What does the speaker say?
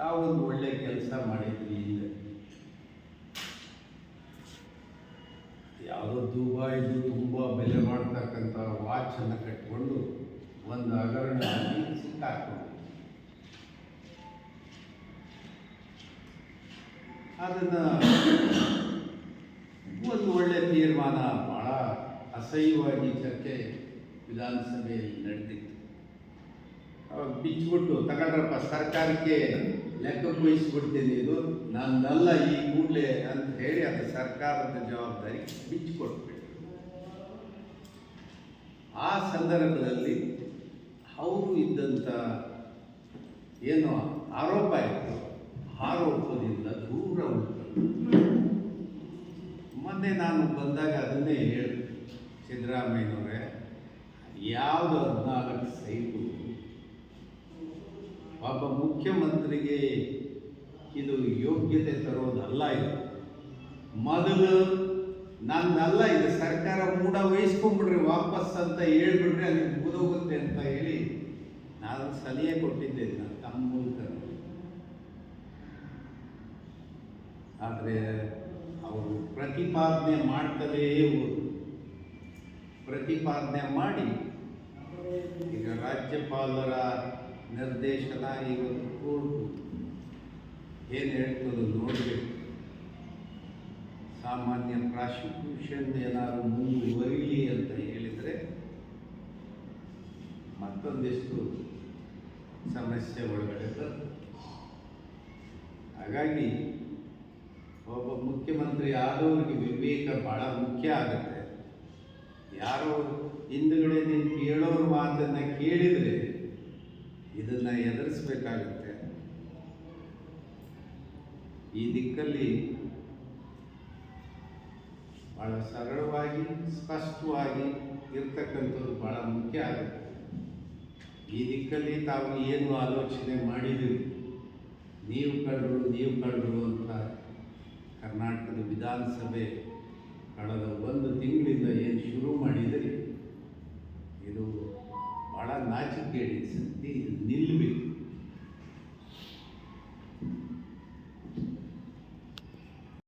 ತಾವೊಂದು ಒಳ್ಳೆ ಕೆಲಸ ಮಾಡಿದ್ವಿ ಹಿಂದೆ ಯಾವುದೋ ದುಬಾಯ್ದು ತುಂಬ ಬೆಲೆ ಮಾಡ್ತಕ್ಕಂಥ ವಾಚನ್ನು ಕಟ್ಕೊಂಡು ಒಂದು ಹಗರಣ ಸಿಕ್ಕಾಕೊಂಡು ಅದನ್ನು ಒಂದು ಒಳ್ಳೆ ತೀರ್ಮಾನ ಭಾಳ ಅಸಹ್ಯವಾಗಿ ಚರ್ಚೆ ವಿಧಾನಸಭೆಯಲ್ಲಿ ನಡೆದಿತ್ತು. ಅವಾಗ ಬಿಚ್ಚಿಬಿಟ್ಟು ತಗೊಂಡ್ರಪ್ಪ ಸರ್ಕಾರಕ್ಕೆ ಲೆಕ್ಕಕ್ಕೆ ವಹಿಸ್ಬಿಡ್ತೀನಿ ಇದು. ನನ್ನಲ್ಲ ಈ ಕೂಡಲೇ ಅಂತ ಹೇಳಿ ಅದು ಸರ್ಕಾರದ ಜವಾಬ್ದಾರಿ ಬಿಚ್ಚಿಕೊಟ್ಬಿಟ್ಟು ಆ ಸಂದರ್ಭದಲ್ಲಿ ಅವರು ಇದ್ದಂಥ ಏನು ಆರೋಪ ಇತ್ತು. ಆರೋಪದಿಂದ ದೂರ ಉಂಟು. ಮೊನ್ನೆ ನಾನು ಬಂದಾಗ ಅದನ್ನೇ ಮುಖ್ಯಮಂತ್ರಿಗೆ ಇದು ಯೋಗ್ಯತೆ ತರೋದಲ್ಲ ಇದು. ಮೊದಲು ನಂದಲ್ಲ, ಇದು ಸರ್ಕಾರ ಮೂಡ ವಹಿಸ್ಕೊಂಡ್ಬಿಡ್ರಿ, ವಾಪಸ್ ಅಂತ ಹೇಳ್ಬಿಟ್ರೆ ಅಲ್ಲಿ ಮುಗಿದೋಗುತ್ತೆ ಅಂತ ಹೇಳಿ ನಾನು ಸಲಹೆ ಕೊಟ್ಟಿದ್ದೆ ನಾನು ತಮ್ಮ ಮೂಲಕ. ಆದರೆ ಅವರು ಪ್ರತಿಪಾದನೆ ಮಾಡ್ತಲೇ ಹೋದರು. ಪ್ರತಿಪಾದನೆ ಮಾಡಿ, ಈಗ ರಾಜ್ಯಪಾಲರ ನಿರ್ದೇಶನ ಇವತ್ತು ಕೋರ್ಟು ಏನು ಹೇಳ್ತದೋ ನೋಡಬೇಕು. ಸಾಮಾನ್ಯ ಪ್ರಾಸಿಕ್ಯೂಷನ್ ಏನಾದರೂ ಮುಂದುವರಿಲಿ ಅಂತ ಹೇಳಿದರೆ ಮತ್ತೊಂದಿಷ್ಟು ಸಮಸ್ಯೆ ಒಳಗಡೆ ಬರ್ತದೆ ಹಾಗಾಗಿ ಒಬ್ಬ ಮುಖ್ಯಮಂತ್ರಿ ಆದವರಿಗೆ ವಿವೇಕ ಭಾಳ ಮುಖ್ಯ ಆಗುತ್ತೆ. ಯಾರೋ ಹಿಂದುಗಡೆ ನಿಂತು ಕೇಳೋರು ಮಾತನ್ನು ಕೇಳಿದರೆ ಇದನ್ನು ಎದುರಿಸ್ಬೇಕಾಗುತ್ತೆ. ಈ ದಿಕ್ಕಲ್ಲಿ ಭಾಳ ಸರಳವಾಗಿ, ಸ್ಪಷ್ಟವಾಗಿ ಇರ್ತಕ್ಕಂಥದ್ದು ಭಾಳ ಮುಖ್ಯ ಆಗುತ್ತೆ. ಈ ದಿಕ್ಕಲ್ಲಿ ತಾವು ಏನು ಆಲೋಚನೆ ಮಾಡಿದಿರಿ ನೀವು ಕಳ್ಳರು ನೀವು ಕಳ್ಳರು ಅಂತ ಕರ್ನಾಟಕದ ವಿಧಾನಸಭೆ ಕಳೆದ ಒಂದು ತಿಂಗಳಿಂದ ಏನು ಶುರು ಮಾಡಿದಿರಿ ಇದು ಭಾಳ ನಾಚಿಕೆಗೇಡಿ ಸತ್ಯ ಇದು ನಿಲ್ಲಬೇಕು